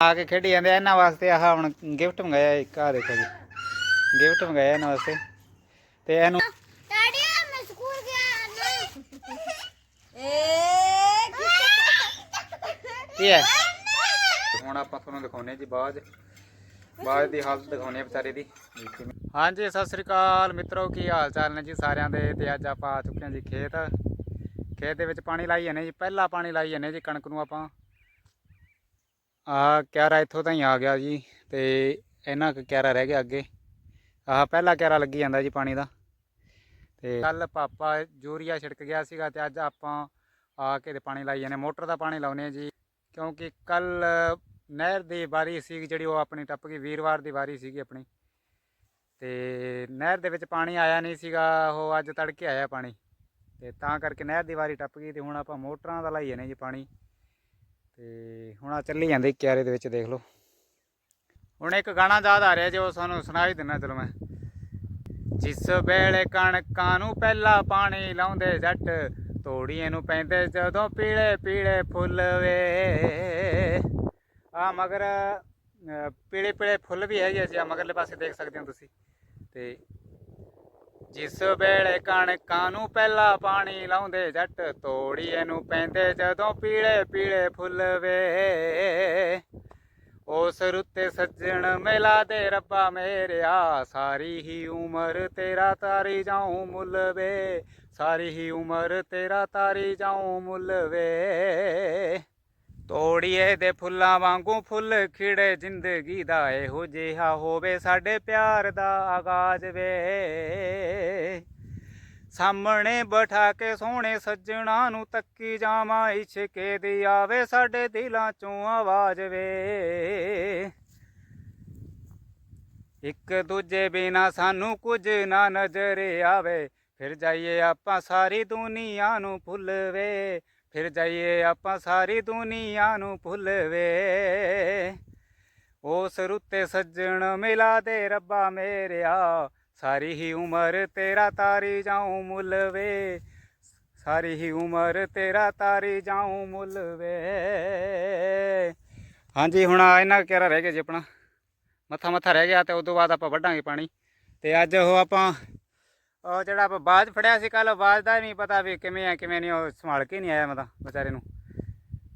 ਆ ਕੇ ਖੇਡੀ ਜਾਂਦੇ ਆ, ਇਹਨਾਂ ਵਾਸਤੇ ਆਹ ਹੁਣ ਗਿਫਟ ਮੰਗਾਇਆ ਇੱਕ ਆ ਦੇਖੋ ਜੀ। ਗਿਫਟ ਮੰਗਾਇਆ ਇਹਨਾਂ ਵਾਸਤੇ। ਤੇ ਇਹਨੂੰ ਡੈਡੀ ਮੈਂ ਸਕੂਲ ਗਿਆ ਨਾ। ਏ ਕੀ ਹੈ? ਹੁਣ ਆਪਾਂ ਤੁਹਾਨੂੰ ਦਿਖਾਉਨੇ ਜੀ ਬਾਜ ਬਾਜ ਦੀ ਹਾਲਤ ਦਿਖਾਉਨੇ ਆ ਵਿਚਾਰੇ ਦੀ। ਹਾਂਜੀ ਸਤਿ ਸ੍ਰੀ ਅਕਾਲ। ਮਿੱਤਰੋ ਕੀ ਹਾਲ ਚਾਲ ਨੇ ਜੀ ਸਾਰਿਆਂ ਦੇ? ਤੇ ਅੱਜ ਆਪਾਂ ਆ ਚੁੱਕੇ ਹਾਂ ਜੀ ਖੇਤ। ਖੇਤ ਦੇ ਵਿੱਚ ਪਾਣੀ ਲਾਈ ਜਾਂਦੇ ਜੀ। ਪਹਿਲਾ ਪਾਣੀ ਲਾਈ ਜਾਂਦੇ ਜੀ ਕਣਕ ਨੂੰ ਆਪਾਂ। ਆਹ ਕਿਆਰਾ ਇੱਥੋਂ ਤਾਂ ਹੀ ਆ ਗਿਆ ਜੀ ਤੇ ਇਹਨਾਂ ਕੁ ਕਿਆਰਾ ਰਹਿ ਗਿਆ ਅੱਗੇ। ਆਹ ਪਹਿਲਾ ਕਿਆਰਾ ਲੱਗੀ ਜਾਂਦਾ ਜੀ ਪਾਣੀ ਦਾ। ਤੇ ਕੱਲ ਪਾਪਾ ਯੂਰੀਆ ਛਿੜਕ ਗਿਆ ਸੀਗਾ ਤੇ ਅੱਜ ਆਪਾਂ ਆ ਕੇ ਤੇ ਪਾਣੀ ਲਾਈ ਜਾਂਦੇ ਮੋਟਰ ਦਾ ਪਾਣੀ ਲਾਉਨੇ ਆ ਜੀ, ਕਿਉਂਕਿ ਕੱਲ ਨਹਿਰ ਦੀ ਵਾਰੀ ਸੀ ਜਿਹੜੀ, ਉਹ ਆਪਣੀ ਟੱਪ ਗਈ, ਵੀਰਵਾਰ ਦੀ ਵਾਰੀ ਸੀਗੀ ਆਪਣੀ। ਤੇ ਨਹਿਰ ਦੇ ਵਿੱਚ ਪਾਣੀ ਆਇਆ ਨਹੀਂ ਸੀਗਾ, ਉਹ ਅੱਜ ਤੜਕੇ ਆਇਆ ਪਾਣੀ। ਤੇ ਤਾਂ ਕਰਕੇ ਨਹਿਰ ਦੀ ਵਾਰੀ ਟੱਪ ਗਈ ਤੇ ਹੁਣ ਆਪਾਂ ਮੋਟਰਾਂ ਦਾ ਲਾਈਏ ਨੇ ਜੀ ਪਾਣੀ। ਤੇ ਹੁਣ ਆ ਚੱਲੀ ਜਾਂਦੇ ਕਿਆਰੇ ਦੇ ਵਿੱਚ, ਦੇਖ ਲਓ। ਹੁਣ ਇੱਕ ਗਾਣਾ ਯਾਦ ਆ ਰਿਹਾ ਜੀ ਉਹ ਸਾਨੂੰ ਸੁਣਾ ਹੀ ਦਿੰਦਾ, ਚਲੋ ਮੈਂ। ਜਿਸ ਵੇਲੇ ਕਣਕਾਂ ਨੂੰ ਪਹਿਲਾ ਪਾਣੀ ਲਾਉਂਦੇ ਜੱਟ, ਤੋੜੀਏ ਨੂੰ ਪੈਂਦੇ ਜਦੋਂ ਪੀਲੇ ਪੀਲੇ ਫੁੱਲ ਵੇ। ਆ ਮਗਰ ਪੀਲੇ ਪੀਲੇ ਫੁੱਲ ਵੀ ਹੈਗੇ ਜੀ ਆ ਮਗਰਲੇ ਪਾਸੇ ਦੇਖ ਸਕਦੇ ਹੋ ਤੁਸੀਂ। ਤੇ ਜਿਸ ਵੇਲੇ ਕਣਕਾਂ ਨੂੰ ਪਹਿਲਾ ਪਾਣੀ ਲਾਉਂਦੇ ਜੱਟ ਤੋੜੀਏ ਨੂੰ ਪੈਂਦੇ ਜਦੋਂ ਪੀਲੇ ਪੀਲੇ ਫੁੱਲ ਵੇ। ਉਸ ਰੁੱਤੇ ਸੱਜਣ ਮਿਲਾ ਦੇ ਰੱਬਾ ਮੇਰਿਆ, ਸਾਰੀ ਹੀ ਉਮਰ ਤੇਰਾ ਤਾਰੀ ਜਾਉ ਮੁੱਲ ਵੇ। ਸਾਰੀ ਹੀ ਉਮਰ ਤੇਰਾ ਤਾਰੀ ਜਾਉ ਮੁੱਲ ਵੇ। ਤੋੜੀਏ ਦੇ ਫੁੱਲਾਂ ਵਾਂਗੂ ਫੁੱਲ ਖਿੜੇ ਜ਼ਿੰਦਗੀ ਦਾ ਇਹੋ ਜਿਹਾ ਹੋਵੇ ਸਾਡੇ ਪਿਆਰ ਦਾ ਆਗਾਜ਼ ਵੇ। ਸਾਹਮਣੇ ਬਿਠਾ ਕੇ ਸੋਹਣੇ ਸੱਜਣਾ ਨੂੰ ਤੱਕੀ ਜਾਵਾਂ, ਇਸ਼ਕੇ ਦੀ ਆਵੇ ਸਾਡੇ ਦਿਲਾਂ ਚੋਂ ਆਵਾਜ਼ ਵੇ। ਇੱਕ ਦੂਜੇ ਬਿਨਾ ਸਾਨੂੰ ਕੁਝ ਨਾ ਨਜ਼ਰ ਆਵੇ, ਫਿਰ ਜਾਈਏ ਆਪਾਂ ਸਾਰੀ ਦੁਨੀਆ ਨੂੰ ਭੁੱਲ ਵੇ। ਫਿਰ ਜਾਈਏ ਆਪਾਂ ਸਾਰੀ ਦੁਨੀਆ ਨੂੰ ਭੁੱਲਵੇ। ਉਸ ਰੁੱਤੇ ਸੱਜਣ ਮਿਲਾ ਦੇ ਰੱਬਾ ਮੇਰਿਆ, ਸਾਰੀ ਹੀ ਉਮਰ ਤੇਰਾ ਤਾਰੀ ਜਾਉ ਮੁੱਲ ਵੇ ਸਾਰੀ ਹੀ ਉਮਰ ਤੇਰਾ ਤਾਰੀ ਜਾਉ ਮੁੱਲ ਵੇ ਹਾਂਜੀ, ਹੁਣ ਆ ਇਹਨਾਂ ਕਿਹੜਾ ਰਹਿ ਗਿਆ ਜੀ ਆਪਣਾ। ਮੱਥਾ ਮੱਥਾ ਰਹਿ ਗਿਆ ਤੇ ਉਸ ਤੋਂ ਬਾਅਦ ਆਪਾਂ ਵੱਢਾਂਗੇ ਪਾਣੀ। ਤੇ ਅੱਜ ਉਹ ਆਪਾਂ ਉਹ ਜਿਹੜਾ ਆਪਾਂ ਬਾਜ ਫੜਿਆ ਸੀ ਕੱਲ ਬਾਜ ਦਾ ਨਹੀਂ ਪਤਾ ਵੀ ਕਿਵੇਂ ਆ, ਕਿਵੇਂ ਨਹੀਂ, ਉਹ ਸੰਭਾਲ ਕੇ ਨਹੀਂ ਆਇਆ ਮਤਾ ਵਿਚਾਰੇ ਨੂੰ।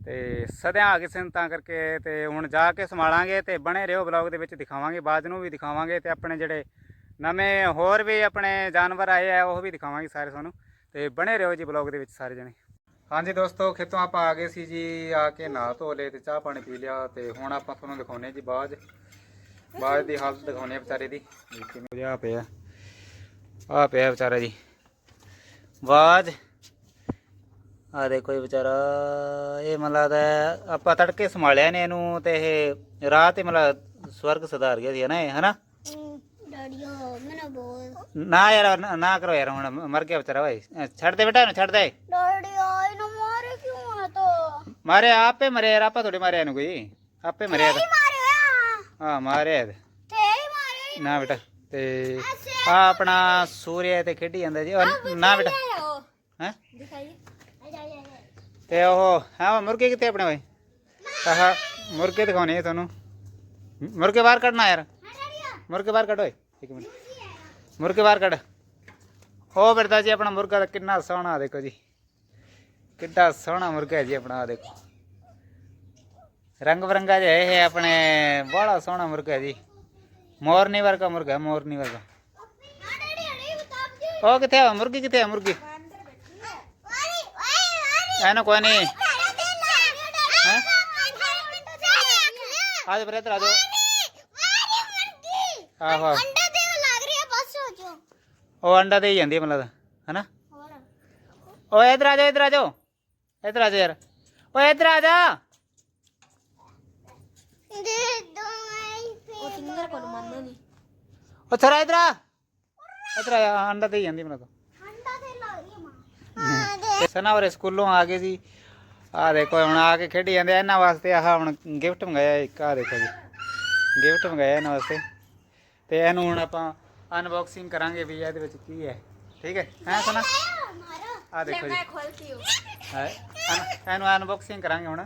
ਤੇ ਸਦਿਆਂ ਕਿਸੇ ਨੂੰ ਤਾਂ ਕਰਕੇ ਤੇ ਹੁਣ ਜਾ ਕੇ ਸੰਭਾਲਾਂਗੇ ਤੇ ਬਣੇ ਰਹੋ ਬਲੌਗ ਦੇ ਵਿੱਚ, ਦਿਖਾਵਾਂਗੇ ਬਾਜ ਨੂੰ ਵੀ ਦਿਖਾਵਾਂਗੇ ਤੇ ਆਪਣੇ ਜਿਹੜੇ ਨਵੇਂ ਹੋਰ ਵੀ ਆਪਣੇ ਜਾਨਵਰ ਆਏ ਆ, ਉਹ ਵੀ ਦਿਖਾਵਾਂਗੇ ਸਾਰੇ ਤੁਹਾਨੂੰ। ਤੇ ਬਣੇ ਰਹੋ ਜੀ ਬਲੌਗ ਦੇ ਵਿੱਚ ਸਾਰੇ ਜਣੇ। ਹਾਂਜੀ ਦੋਸਤੋ, ਖੇਤੋਂ ਆਪਾਂ ਆ ਗਏ ਸੀ ਜੀ, ਆ ਕੇ ਨਹਾ ਧੋ ਲਏ ਤੇ ਚਾਹ ਪਾਣੀ ਪੀ ਲਿਆ ਤੇ ਹੁਣ ਆਪਾਂ ਤੁਹਾਨੂੰ ਦਿਖਾਉਨੇ ਜੀ ਬਾਜ ਬਾਜ ਦੀ ਹਾਲਤ ਦਿਖਾਉਨੇ ਆ ਵਿਚਾਰੇ ਦੀ। ਵੀ ਕਿਵੇਂ ਜਿਹਾ ਪਿਆ। ਆ ਪਿਆ ਵਿਚਾਰਾ ਜੀ। ਬਾਜ। ਆ ਦੇਖੋ ਇਹ ਵਿਚਾਰਾ ਇਹ ਹੈ ਆਪਾਂ ਤੜਕੇ ਸੰਭਾਲਿਆ ਨੇ ਇਹਨੂੰ ਤੇ ਇਹ ਰਾਤ ਹੀ ਮਤਲਬ ਸਵਰਗ ਸੁਧਾਰ ਗਿਆ ਸੀ ਨਾ ਇਹ ਹਨਾ ਮੈਨੂੰ ਬੋਲ। ਨਾ ਯਾਰ ਨਾ- ਨਾ ਕਰੋ ਯਾਰ ਹੁਣ ਮਰ ਗਿਆ ਵਿਚਾਰਾ ਭਾਈ। ਛੱਡ ਦੇ ਬੇਟਾ ਇਹਨੂੰ ਛੱਡ ਦੇ। ਇਹਨੂੰ ਮਾਰੇ ਕਿਉਂ ਆ ਤੋ? ਮਾਰੇ ਆਪੇ ਮਰੇ ਯਾਰ ਆਪਾਂ ਥੋੜੀ ਮਾਰਿਆ ਇਹਨੂੰ ਕੋਈ। ਆਪੇ ਮਰਿਆ ਤਾਂ। ਮਾਰਿਆ। ਹਾਂ ਮਾਰਿਆ ਇਹਦੇ। ਤੇ ਹੀ ਮਾਰਿਆ ਨਾ ਬੇਟਾ। ਤੇ ਆ ਆਪਣਾ ਸੂਰਿਆ ਤੇ ਖੇਡੀ ਜਾਂਦਾ ਜੀ। ਉਹ ਨਾ ਬੇਟਾ। ਹੈ? ਦਿਖਾਈਏ ਆ ਜਾ ਜਾ ਤੇ ਉਹ ਹਾਂ ਮੁਰਗੇ ਕਿੱਥੇ ਆਪਣੇ ਭਾਈ ਆਹ ਮੁਰਗੇ ਦਿਖਾਉਣੇ ਆ ਤੁਹਾਨੂੰ। ਮੁਰਗੇ ਬਾਹਰ ਕੱਢਣਾ ਯਾਰ। ਮੁਰਗੇ ਬਾਹਰ ਕੱਢ ਓਏ ਇੱਕ ਮਿੰਟ। ਮੁਰਗੇ ਬਾਹਰ ਕੱਢ। ਉਹ ਫਿਰਦਾ ਜੀ ਆਪਣਾ ਮੁਰਗਾ ਕਿੰਨਾ ਸੋਹਣਾ ਦੇਖੋ ਜੀ। ਕਿੱਡਾ ਸੋਹਣਾ ਮੁਰਗਾ ਹੈ ਜੀ ਆਪਣਾ ਦੇਖੋ। ਰੰਗ ਬਰੰਗਾ ਜਿਹਾ ਇਹ ਹੈ ਆਪਣੇ ਬੜਾ ਸੋਹਣਾ ਮੁਰਗਾ ਹੈ ਜੀ। ਮੋਰਨੀ ਵਰਗਾ ਮੁਰਗਾ ਹੈ, ਮੋਰਨੀ ਵਰਗਾ ਆ ਡੈਡੀ ਅਰੇ ਬਤਾਬ ਜੀ ਉਹ ਕਿੱਥੇ ਆ ਮੁਰਗੀ ਕਿੱਥੇ ਆ ਮੁਰਗੀ ਵਾਰੀ ਵਾਰੀ ਐਨੋ ਕੋਈ ਨਹੀਂ ਘਰ ਦੇ ਨਾ ਹੈਂ? ਹਾਂ ਆਜ ਬਰੇ ਇਧਰ ਆ ਜਾਓ ਵਾਰੀ ਮੁਰਗੀ ਆਹੋ ਆਹੋ। ਅੰਡਾ ਦੇਣ ਲੱਗ ਰਹੀ ਹੈ ਬਸ ਹੋ ਜੋ ਉਹ ਇਧਰ ਆ ਹੀ ਜਾਂਦੀ ਮੈਨੂੰ ਤਾਂ ਸਕੂਲੋਂ ਆ ਗਏ ਸੀ ਆ ਦੇਖੋ ਹੁਣ ਆ ਕੇ ਖੇਡੀ ਜਾਂਦੇ ਆ ਇਹਨਾਂ ਵਾਸਤੇ ਆਹ ਹੁਣ ਗਿਫਟ ਮੰਗਾਇਆ ਇੱਕ ਆ ਦੇਖੋ ਜੀ ਗਿਫਟ ਮੰਗਾਇਆ ਇਹਨਾਂ ਵਾਸਤੇ ਤੇ ਇਹਨੂੰ ਹੁਣ ਆਪਾਂ ਅਨਬਾਕਸਿੰਗ ਕਰਾਂਗੇ ਵੀ ਇਹਦੇ ਵਿੱਚ ਕੀ ਹੈ ਠੀਕ ਹੈ ਹੈ ਸਨਾ ਮਾਰਾ ਆ ਦੇਖੋ ਜੀ ਖੋਲਤੀ ਹੂੰ ਹੈ ਇਹਨੂੰ ਅਨਬਾਕਸਿੰਗ ਕਰਾਂਗੇ ਹੁਣ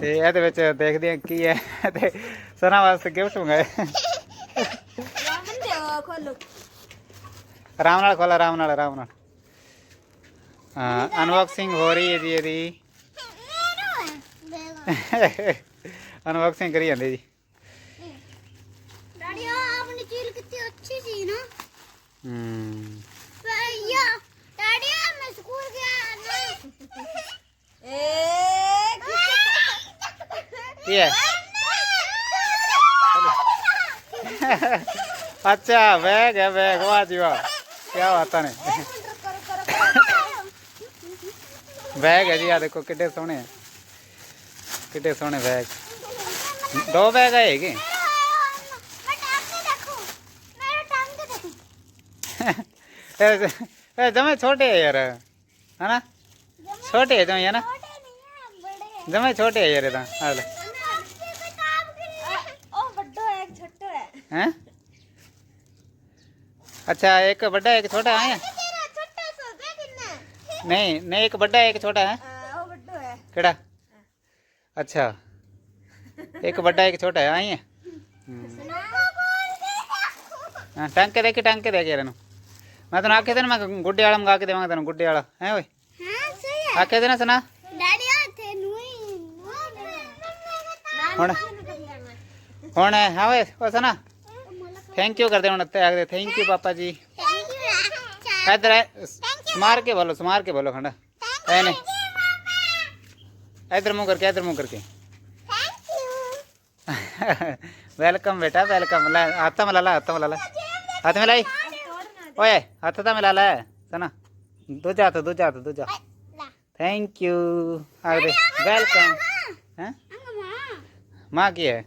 ਤੇ ਇਹਦੇ ਵਿੱਚ ਦੇਖਦੇ ਹਾਂ ਕੀ ਹੈ ਤੇ ਸਨਾ ਵਾਸਤੇ ਗਿਫਟ ਮੰਗਾਏ। ਆਰਾਮ ਨਾਲ ਖੋਲਾ। ਆਰਾਮ ਨਾਲ ਆਰਾਮ ਨਾਲ ਹਾਂ ਅਨਬਾਕਸਿੰਗ ਹੋ ਰਹੀ ਹੈ ਜੀ ਇਹਦੀ। ਅਨਬਾਕਸਿੰਗ ਕਰੀ ਜਾਂਦੇ ਜੀ। ਡੈਡੀ ਆਹ ਆਪਣੀ ਚੀਲ ਕਿੱਤੀ ਅੱਛੀ ਸੀ ਨਾ। ਹੂੰ। ਭਈਆ ਡੈਡੀ ਆ ਮੈਂ ਸਕੂਲ ਗਿਆ। ਨਾ ਏ ਕੀ ਹੈ ਅੱਛਾ ਬੈਗ ਹੈ ਬੈਗ ਵਾਹ ਜੀ ਵਾਹ ਕੀ ਬਾਤਾਂ ਨੇ ਬੈਗ ਹੈ ਜੀ ਆ ਦੇਖੋ ਕਿੱਡੇ ਸੋਹਣੇ ਹੈ ਕਿੱਡੇ ਸੋਹਣੇ ਬੈਗ ਦੋ ਬੈਗ ਹੈਗੇ ਮੈਂ ਟੰਗ ਕੇ ਦੇਖੂ ਮੇਰਾ ਟੰਗ ਕੇ ਦੇਖੂ ਇਹ ਇਹ ਜਮੇ ਛੋਟੇ ਹੈ ਯਾਰ ਹਨਾ ਕਿਹੜਾ ਅੱਛਾ ਇੱਕ ਵੱਡਾ ਇੱਕ ਛੋਟਾ ਹੈ ਆਈ ਹੈ ਹੂੰ। ਹਾਂ ਟੰਗ ਕੇ ਦੇਖੀ ਟੰਗ ਕੇ ਦੇਖ ਯਾਰ ਇਹਨੂੰ ਮੈਂ ਤੈਨੂੰ ਆਖਿਆ ਤੇ ਨਾ ਮੈਂ ਗੁੱਡੇ ਵਾਲਾ ਮੰਗਾ ਕੇ ਦੇਵਾਂਗਾ ਤੈਨੂੰ ਗੁੱਡੇ ਵਾਲਾ ਹੈ ਓਏ ਹਾਂ ਸਹੀ ਹੈ ਆਖਿਆ ਤੇ ਨਾ ਸੁਣਾ ਡੈਡੀ ਆ ਤੇ ਨੂਈ ਹੁਣ ਹੁਣ ਹਾਂ ਓਏ ਉਹ ਸੁਣਾ ਥੈਂਕ ਯੂ ਕਰਦੇ ਹੁਣ ਤੇ ਆਖਦੇ ਥੈਂਕ ਯੂ ਪਾਪਾ ਜੀ ਥੈਂਕ ਯੂ ਇੱਧਰ ਹੈ ਸਮਾਰ ਕੇ ਬੋਲੋ ਸਮਾਰ ਕੇ ਬੋਲੋ ਖੰਡਾ ਐ ਨਹੀਂ ਇੱਧਰ ਮੂੰਹ ਕਰਕੇ ਇੱਧਰ ਮੂੰਹ ਕਰਕੇ ਥੈਂਕ ਯੂ ਵੈਲਕਮ ਬੇਟਾ ਵੈਲਕਮ ਲੈ ਹੱਥ ਮਿਲਾ ਲੈ ਹੱਥ ਮਿਲਾ ਲੈ ਹੱਥ ਮਿਲਾਈ ਓਏ ਹੱਥ ਤਾਂ ਮਿਲਾ ਲੈ ਸੁਣਾ ਦੂਜਾ ਹੱਥ ਦੂਜਾ ਹੱਥ ਦੂਜਾ ਥੈਂਕ ਯੂ ਆਖਦੇ ਵੈਲਕਮ ਹੈ ਅੰਗਮਾ ਮਾਂ ਕੀ ਹੈ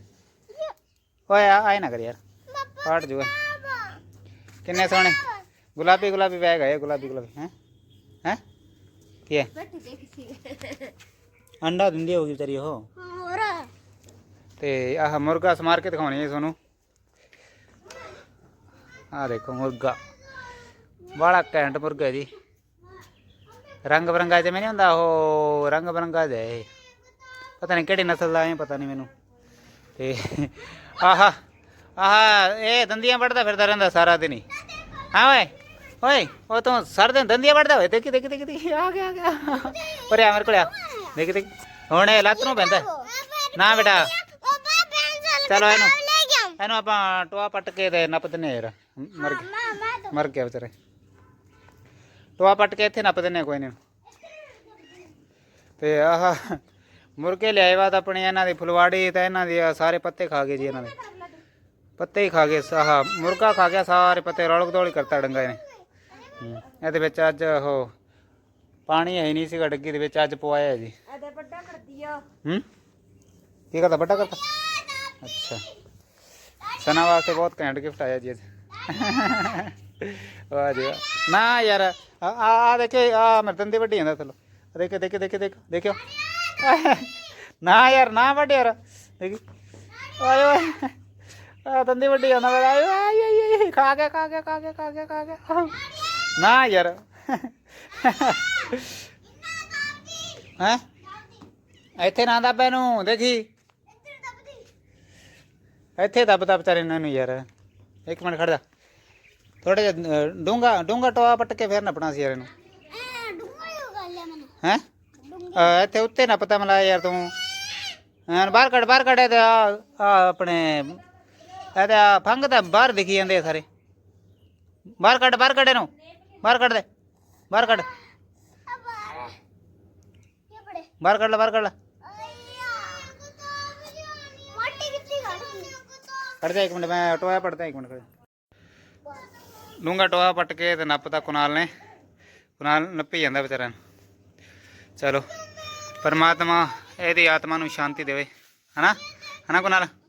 ਆ ਪਾਟ ਜੂਗਾ। ਕਿੰਨੇ ਸੋਹਣੇ? ਗੁਲਾਬੀ ਗੁਲਾਬੀ ਬੈਗ ਹੈ ਗੁਲਾਬੀ ਗੁਲਾਬੀ ਹੈ? ਹੈ? ਕੀ ਹੈ? ਅੰਡਾ ਦਿੰਦੀ ਹੋਗੀ ਵਿਚਾਰੀ ਉਹ। ਤੇ ਆਹ ਮੁਰਗਾ ਸਮਾਰ ਕੇ ਦਿਖਾਉਣੀ ਹੈ ਤੁਹਾਨੂੰ। ਆਹ ਦੇਖੋ ਮੁਰਗਾ। ਬੜਾ ਘੈਂਟ ਮੁਰਗਾ ਹੈ ਜੀ। ਰੰਗ ਬਰੰਗਾ ਜਿਵੇਂ ਨਹੀਂ ਹੁੰਦਾ ਉਹ ਰੰਗ ਬਰੰਗਾ ਹੈ ਪਤਾ ਨਹੀਂ ਕਿਹੜੀ ਨਸਲ ਦਾ ਹੈ ਪਤਾ ਨਹੀਂ ਮੈਨੂੰ। ਤੇ ਆਹਾ ਆਹ, ਇਹ ਦੰਦੀਆਂ ਵੜਦਾ ਫਿਰਦਾ ਰਹਿੰਦਾ ਸਾਰਾ ਦਿਨ ਹੀ। ਹਾਂ ਓਏ ਓਏ, ਉਹ ਤੂੰ ਸਾਰਾ ਦਿਨ ਦੰਦੀਆਂ ਵੱਢਦਾ ਹੋਏ ਦੇਖੀ ਦੇਖੀ ਦੇਖੀ ਦੇਖੀ, ਆ ਗਿਆ ਆ ਗਿਆ। ਉਰੇ ਆ, ਮੇਰੇ ਕੋਲ ਆ। ਦੇਖੀ ਦੇਖੀ। ਹੁਣ ਇਹ ਲੱਤ ਨੂੰ ਪੈਂਦਾ। ਨਾ ਬੇਟਾ। ਚਲੋ ਇਹਨੂੰ ਇਹਨੂੰ ਆਪਾਂ ਟੋਆ ਪੱਟ ਕੇ ਤੇ ਨੱਪ ਦਿੰਨੇ ਯਾਰ। ਮਰ ਗਿਆ। ਮਰ ਗਿਆ ਵਿਚਾਰੇ। ਟੋਆ ਪੱਟ ਕੇ ਇੱਥੇ ਨੱਪ ਦਿੰਨੇ ਕੋਈ ਨਹੀਂ। ਤੇ ਆਹ, ਮੁਰਗੇ ਲਿਆਏ ਬਾਅਦ ਆਪਣੇ ਇਹਨਾਂ ਦੀ ਫੁਲਵਾੜੀ ਤੇ ਇਹਨਾਂ ਦੀ ਆਹ ਸਾਰੇ ਪੱਤੇ ਖਾ ਗਏ ਜੀ ਇਹਨਾਂ ਦੇ। ਪੱਤੇ ਹੀ ਖਾ ਗਏ ਆਹ ਮੁਰਗਾ ਖਾ ਗਿਆ ਸਾਰੇ ਪੱਤੇ ਰੌਲਕ ਦੋਲੀ ਕਰਤਾ ਡੰਗਾ ਹੂੰ। ਇਹਦੇ ਵਿੱਚ ਅੱਜ ਉਹ ਪਾਣੀ ਹੈ ਨਹੀਂ ਸੀਗਾ ਡੱਗੀ ਦੇ ਵਿੱਚ ਅੱਜ ਪਵਾਇਆ ਜੀ। ਅਦੇ ਵੱਡਾ ਕਰਦੀ ਆ। ਹੂੰ? ਕੀ ਕਰਦਾ ਵੱਡਾ ਕਰਦਾ? ਅੱਛਾ। ਸਨਾ ਵਾਸਤੇ ਬਹੁਤ ਘੈਂਟ ਗਿਫਟ ਆਇਆ ਜੀ ਅੱਜ। ਵਾਹ ਜੀ ਵਾਹ। ਨਾ ਯਾਰ ਆ ਆ ਦੇਖੇ ਆ ਮੇਰੇ ਦੰਦੇ ਵੱਡੀ ਜਾਂਦਾ ਥੱਲੋਂ। ਦੇਖ ਦੇਖ ਦੇਖ ਦੇਖ ਦੇਖਿਓ। ਨਾ ਯਾਰ ਨਾ ਵੱਡੇ ਯਾਰ। ਦੇਖੀ। ਆਏ ਓਏ। ਆ ਦੰਦੇ ਵੱਡੀ ਜਾਂਦਾ ਮੇਰਾ ਆਏ ਆਏ ਆਏ, ਆਏ ਖਾ ਗਿਆ ਖਾ ਗਿਆ ਖਾ ਗਿਆ ਖਾ ਗਿਆ ਖਾ ਗਿਆ। ਨਾ ਯਾਰ। ਹੈ? ਇੱਥੇ ਨਾ ਦੱਬ ਇਹਨੂੰ ਦੇਖੀ? ਇੱਥੇ ਦੱਬਦਾ ਵਿਚਾਰੇ ਇਹਨਾਂ ਨੂੰ ਯਾਰ। ਇੱਕ ਮਿੰਟ ਖੜ ਜਾ। ਥੋੜਾ ਜਿਹਾ ਡੂੰਗਾ ਡੂੰਗਾ ਟੋਆ ਪੱਟ ਕੇ ਫੇਰ ਨੱਪਣਾ ਸੀ ਯਾਰ ਇਹਨੂੰ। ਐ ਹੈ ਇੱਥੇ ਉੱਤੇ ਨਾ ਪਤਾ ਮਲਾ ਯਾਰ ਤੂੰ। ਐਨ ਬਾਹਰ ਕੱਢ ਬਾਹਰ ਕੱਢ ਤੇ ਆ ਆ ਆਪਣੇ ਇਹ ਤਾਂ ਫੰਗ ਤਾਂ ਬਾਹਰ ਦਿਖੀ ਜਾਂਦੇ ਆ ਸਾਰੇ। ਬਾਹਰ ਕੱਢ ਬਾਹਰ ਕੱਢ ਇਹਨੂੰ। ਬਾਹਰ ਕੱਢ ਦੇ। ਬਾਹਰ ਕੱਢ। ਬਾਹਰ ਕੱਢ ਲੈ, ਬਾਹਰ ਕੱਢ ਲੈ। ਮਾਟੀ ਜਾ ਇੱਕ ਮਿੰਟ, ਮੈਂ ਟੋਆ ਪੜਦਾ, ਇੱਕ ਮਿੰਟ ਖੜ ਜਾ। ਟੋਆ ਪੱਟ ਕੇ ਤੇ ਨੱਪਦਾ ਕੁਨਾਲ ਨੇ। ਕੁਨਾਲ ਨੱਪੀ ਜਾਂਦਾ ਵਿਚਾਰਾ ਨੂੰ। ਚਲੋ, ਪਰਮਾਤਮਾ ਇਹਦੀ ਆਤਮਾ ਨੂੰ ਸ਼ਾਂਤੀ ਦੇਵੇ। ਹਨਾ? ਹਨਾ ਕੁਨਾਲ? ਅਮਨ ਨਪਾ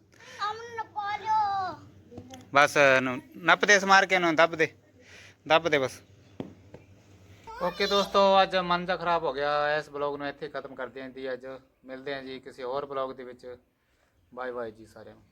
ਬਸ, ਇਹਨੂੰ ਨੱਪ ਦੇ ਸਮਾਰ ਕੇ ਇਹਨੂੰ, ਦੱਬ ਦੇ। ਦੱਬ ਦੇ ਬਸ। ਓਕੇ ਦੋਸਤੋ, ਅੱਜ ਮਨ ਦਾ ਖਰਾਬ ਹੋ ਗਿਆ। ਇਸ ਬਲੌਗ ਨੂੰ ਇੱਥੇ ਖਤਮ ਕਰਦੇ ਹਾਂ ਜੀ ਅੱਜ। ਮਿਲਦੇ ਹਾਂ ਜੀ ਕਿਸੇ ਹੋਰ ਬਲੌਗ ਦੇ ਵਿੱਚ। ਬਾਏ ਬਾਏ ਜੀ ਸਾਰਿਆਂ ਨੂੰ।